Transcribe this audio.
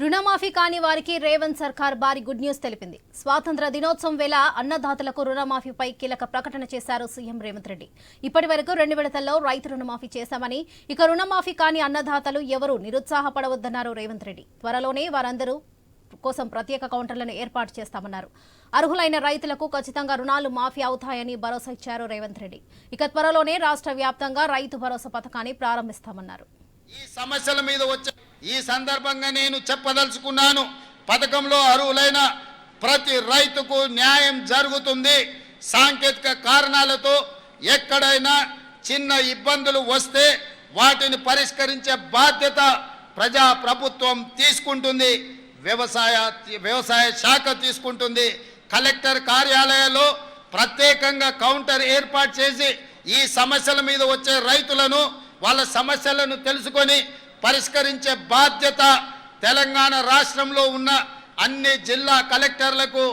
రుణమాఫీ కాని వారికి రేవంత్ సర్కార్ భారీ గుడ్ న్యూస్ తెలిపింది. స్వాతంత్ర దినోత్సవం వేళ అన్నదాతలకు రుణమాఫీపై కీలక ప్రకటన చేశారు సీఎం రేవంత్ రెడ్డి. ఇప్పటి వరకు రెండు విడతల్లో రైతు రుణమాఫీ చేశామని ఇక రుణమాఫీ కాని అన్నదాతలు ఎవరూ నిరుత్సాహపడవద్దన్నారు రేవంత్ రెడ్డి. త్వరలోనే వారందరూ కోసం ప్రత్యేక కౌంటర్లను ఏర్పాటు చేస్తామన్నారు. అర్హులైన రైతులకు ఖచ్చితంగా రుణాలు మాఫీ అవుతాయని భరోసా ఇచ్చారు రేవంత్ రెడ్డి. ఇక త్వరలోనే రాష్ట్ర వ్యాప్తంగా రైతు భరోసా పథకాన్ని ప్రారంభిస్తామన్నారు. ఈ సమస్యల మీద వచ్చే ఈ సందర్భంగా నేను చెప్పదలుచుకున్నాను పథకంలో అర్హులైన ప్రతి రైతుకు న్యాయం జరుగుతుంది. సాంకేతిక కారణాలతో ఎక్కడైనా చిన్న ఇబ్బందులు వస్తే వాటిని పరిష్కరించే బాధ్యత ప్రజా ప్రభుత్వం తీసుకుంటుంది. వ్యవసాయ వ్యవసాయ శాఖ తీసుకుంటుంది. కలెక్టర్ కార్యాలయాల్లో ప్రత్యేకంగా కౌంటర్ ఏర్పాటు చేసి ఈ సమస్యల మీద వచ్చే రైతులను వాళ్ళ సమస్యలను తెలుసుకొని పరిష్కరించే బాధ్యత తెలంగాణ రాష్ట్రంలో ఉన్న అన్ని జిల్లా కలెక్టర్లకు